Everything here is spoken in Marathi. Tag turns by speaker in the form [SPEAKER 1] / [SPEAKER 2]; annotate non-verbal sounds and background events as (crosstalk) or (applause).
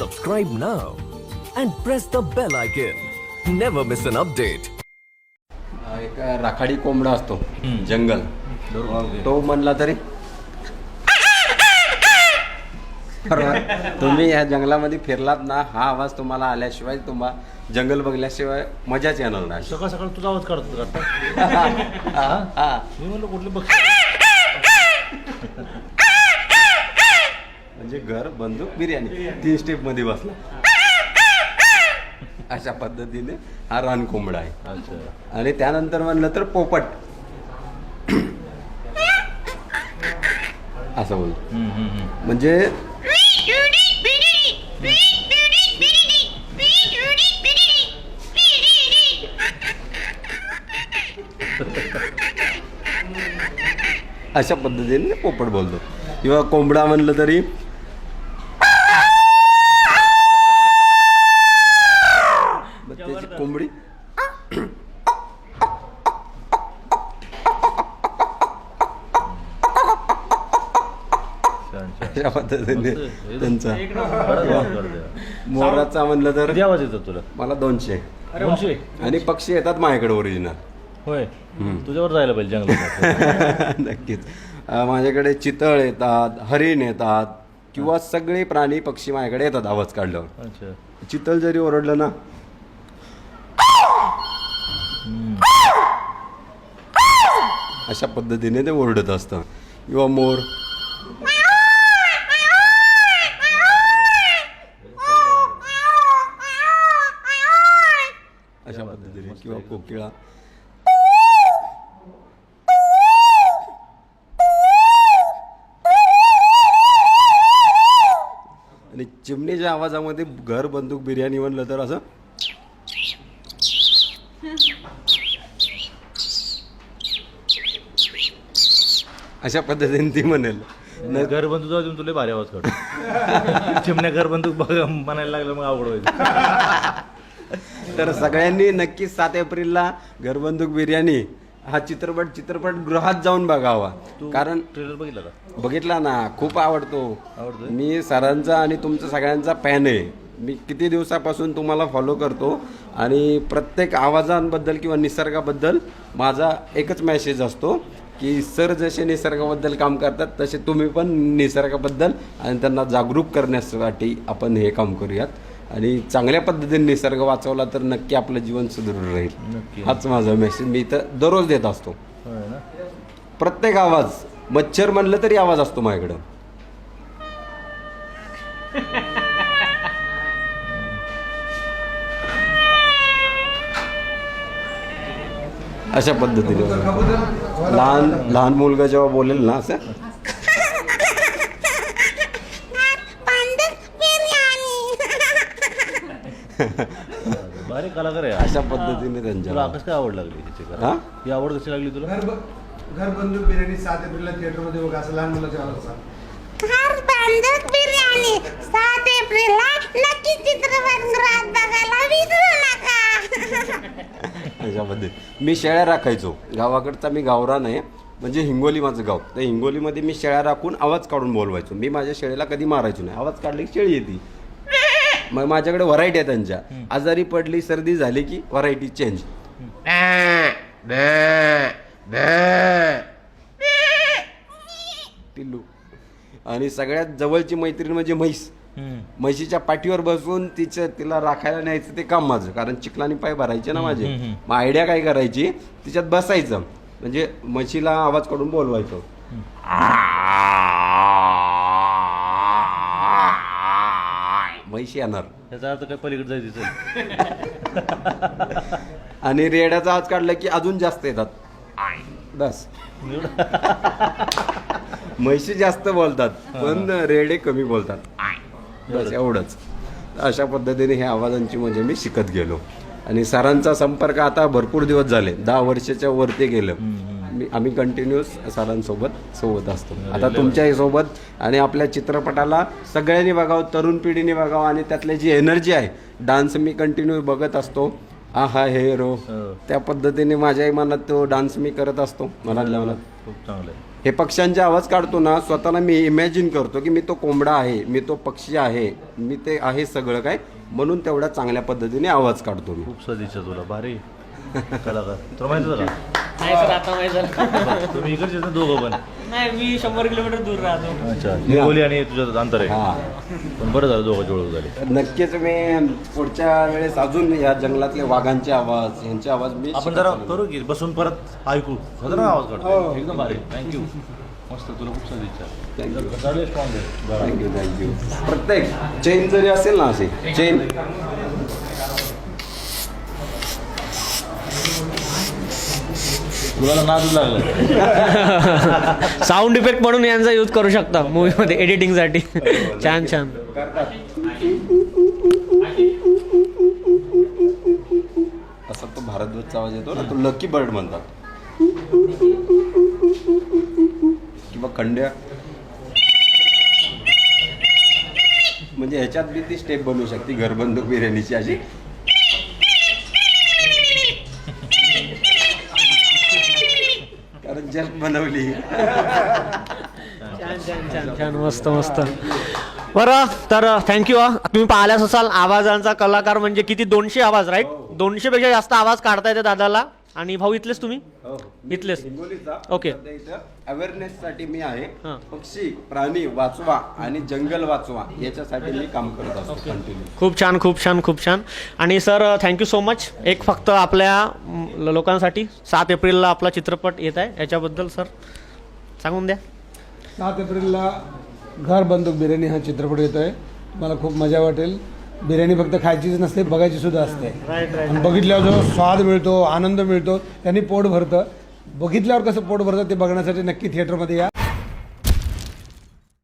[SPEAKER 1] subscribe now and press the bell icon. Never miss an update.
[SPEAKER 2] एक राखाडी कोंबडा असतो जंगल तो म्हणला तरी तुम्ही या जंगलामध्ये फिरलात ना हा आवाज तुम्हाला आल्याशिवाय तुम्हाला जंगल बघल्याशिवाय मजाच येणार नाही
[SPEAKER 3] सकाळ सकाळ तुझा आवाज काढतो का?
[SPEAKER 2] हा, (laughs) हा.
[SPEAKER 3] मी म्हणलं कुठले बघ (laughs)
[SPEAKER 2] म्हणजे घर बंदूक बिर्याणी. तीन स्टेपमध्ये बसला. अशा पद्धतीने हा रान कोंबडा आहे.
[SPEAKER 3] अच्छा.
[SPEAKER 2] आणि त्यानंतर म्हणलं तर पोपट. असं
[SPEAKER 3] हम्म.
[SPEAKER 2] म्हणजे अशा पद्धतीने पोपट बोलतो. किंवा कोंबडा म्हणलं तरी अशा पद्धतीने त्यांचा. मोराचा म्हणलं तर
[SPEAKER 3] आवाज येतो तुला?
[SPEAKER 2] मला दोनशे.
[SPEAKER 3] दोनशे?
[SPEAKER 2] आणि पक्षी येतात माझ्याकडे ओरिजिनल
[SPEAKER 3] होय. तुझ्यावर जायला पाहिजे जंगलात. (laughs)
[SPEAKER 2] नक्कीच. अं, माझ्याकडे चितळ येतात हरिण येतात किंवा सगळे प्राणी पक्षी माझ्याकडे येतात आवाज काढल्यावर.
[SPEAKER 3] अच्छा.
[SPEAKER 2] चितळ जरी ओरडलं ना. अशा पद्धतीने ते ओरडत असतं. किंवा मोर अशा पद्धतीने किंवा कोकिळा. आणि चिमणीच्या आवाजामध्ये घर बंदूक बिर्याणी म्हणलं तर असं. अशा पद्धतीने ती म्हणेल.
[SPEAKER 3] घर बंदूक देऊन तुला भारी आवाज काढतो चिमण्या घर बंदूक बघ म्हणायला लागलं मग अवघड व्हायचं
[SPEAKER 2] तर सगळ्यांनी नक्कीच सात एप्रिलला घरबंदूक बिर्याणी हा चित्रपट चित्रपट गृहात जाऊन बघावा. कारण
[SPEAKER 3] ट्रेलर बघितला का?
[SPEAKER 2] बघितला ना खूप आवडतो.
[SPEAKER 3] आवडतोय?
[SPEAKER 2] मी सरांचा आणि तुमचा सगळ्यांचा फॅन आहे. मी किती दिवसापासून तुम्हाला फॉलो करतो आणि प्रत्येक आवाजांबद्दल किंवा निसर्गाबद्दल माझा एकच मेसेज असतो की सर जसे निसर्गाबद्दल काम करतात तसे तुम्ही पण निसर्गाबद्दल आणि त्यांना जागरूक करण्यासाठी आपण हे काम करूयात. आणि चांगल्या पद्धतीने निसर्ग वाचवला तर नक्की आपलं जीवन सुदृढ राहील. हाच माझा मेसेज मी इथं दररोज देत असतो. प्रत्येक आवाज मच्छर म्हणलं तरी आवाज असतो माझ्याकडं. अशा पद्धतीने. लहान लहान मुलगा जेव्हा बोलेल ना असं (laughs)
[SPEAKER 3] भारी कलाकार आहे
[SPEAKER 2] अशा पद्धतीने
[SPEAKER 3] तुला
[SPEAKER 2] त्यांच्या
[SPEAKER 3] कसं काय आवड लागली कला?
[SPEAKER 2] हा?
[SPEAKER 3] ही आवड कशी लागली तुला?
[SPEAKER 4] घर घर बंदूक बिर्याणी सात एप्रिलला थिएटरमध्ये बघा असं लहान मुलाच्या आवाज
[SPEAKER 5] घर बांधत बिर्याणी सात एप्रिलला नक्की चित्रपटगृहात बघायला विसरू नका. (laughs)
[SPEAKER 2] अशा पद्धती मी शेळ्या राखायचो. गावाकडचा मी गावरान आहे म्हणजे हिंगोली माझं गाव. तर हिंगोलीमध्ये मी शेळ्या राखून आवाज काढून बोलवायचो. मी माझ्या शेळीला कधी मारायचो नाही. आवाज काढले की शेळी येते. मग माझ्याकडे व्हरायटी आहे त्यांच्या. आजारी पडली सर्दी झाली की व्हरायटी चेंज पिल्लू. आणि सगळ्यात जवळची मैत्रीण म्हणजे म्हैस. म्हशीच्या पाठीवर बसून तिचं तिला राखायला न्यायचं ते काम माझं. कारण चिखलानी पाय भरायचे ना माझे. मग आयडिया काय करायची? तिच्यात बसायचं. म्हणजे म्हशीला आवाज काढून बोलवायचं. म्हैशी येणार.
[SPEAKER 3] त्याचा अर्थ काय? पलीकडे जायचं (laughs)
[SPEAKER 2] आणि रेड्याचा आवाज काढला की अजून जास्त येतात. बस. म्हैशी जास्त बोलतात पण रेडे कमी बोलतात. बस एवढंच. अशा पद्धतीने ह्या आवाजांची म्हणजे मी शिकत गेलो. आणि सरांचा संपर्क आता भरपूर दिवस झाले. दहा वर्षाच्या वरती गेलं. मी आम्ही कंटिन्युअस सरांसोबत सोबत असतो. आता तुमच्याही सोबत आणि आपल्या चित्रपटाला सगळ्यांनी बघावं तरुण पिढीने बघावं आणि त्यातली जी एनर्जी आहे डान्स मी कंटिन्यू बघत असतो. आहा हे रो.
[SPEAKER 3] हो.
[SPEAKER 2] त्या पद्धतीने माझ्याही मनात तो डान्स मी करत असतो मनातल्या मनात
[SPEAKER 3] खूप चांगलं आहे
[SPEAKER 2] हे पक्ष्यांचे आवाज काढतो ना स्वतःला मी इमॅजिन करतो की मी तो कोंबडा आहे मी तो पक्षी आहे मी ते आहे सगळं काय म्हणून तेवढ्या चांगल्या पद्धतीने आवाज काढतो मी.
[SPEAKER 3] खूप सदिच्छा तुला. भारी. कलाकार. तुला माहीत होतं का?
[SPEAKER 6] नाही सर आता माहीत झालं. (laughs)
[SPEAKER 3] तुम्ही इकडचे ना दोघं पण.
[SPEAKER 6] नाही मी शंभर किलोमीटर दूर राहतो.
[SPEAKER 3] अच्छा हिंगोली आणि तुझं अंतर आहे.
[SPEAKER 2] हा.
[SPEAKER 3] पण बरं झालं दोघं ओळख झाली.
[SPEAKER 2] नक्कीच मी पुढच्या वेळेस अजून या जंगलातले वाघांचे आवाज यांचे आवाज मी
[SPEAKER 3] आपण जरा. करू की बसून परत ऐकू. खतरनाक आवाज काढतो. एकदम भारी. थँक्यू मस्त तुला खूप. चालेल आहे.
[SPEAKER 2] थँक्यू थँक्यू प्रत्येक चेन जरी असेल ना असे चेन
[SPEAKER 3] तुला नादच लागलं.
[SPEAKER 6] साऊंड इफेक्ट म्हणून यांचा यूज करू शकता मूवीमध्ये एडिटिंगसाठी छान छान.
[SPEAKER 2] असा तो भारद्वाजचा आवाज येतो ना तो लकी बर्ड म्हणतात. किंवा खंड्या. म्हणजे ह्याच्यात बी ती स्टेप बनवू शकते घरबंदूक बिर्याणीची अशी. कारण बनवली.
[SPEAKER 6] छान छान छान. छान मस्त मस्त. बरं तर थँक्यू तुम्ही पाहिल्याच असाल आवाजांचा कलाकार म्हणजे किती दोनशे आवाज राईट दोनशे पेक्षा जास्त आवाज काढता येते दादाला. आणि भाऊ इथलेच तुम्ही? इथलेच.
[SPEAKER 2] हिंगोलीचा.
[SPEAKER 6] Okay.
[SPEAKER 2] सध्या इथं अवेअरनेस साठी मी आहे.
[SPEAKER 6] हां.
[SPEAKER 2] पक्षी प्राणी वाचवा आणि जंगल वाचवा याच्यासाठी मी काम करत असतो कंटिन्यू
[SPEAKER 6] खूप छान खूप छान खूप छान. आणि सर थँक्यू सो मच एक फक्त आपल्या म, लोकांसाठी सात एप्रिलला आपला चित्रपट येत आहे. याच्याबद्दल सर सांगून द्या.
[SPEAKER 4] सात एप्रिलला घर बंदूक बिर्याणी हा चित्रपट येतो आहे मला खूप मजा वाटेल. बिर्याणी फक्त खायचीच नसते बघायची सुद्धा असते.
[SPEAKER 6] राईट राईट
[SPEAKER 4] आणि बघितल्यावर जो स्वाद मिळतो आनंद मिळतो त्यांनी पोट भरतं. बघितल्यावर कसं पोट भरतं ते बघण्यासाठी नक्की थिएटरमध्ये या.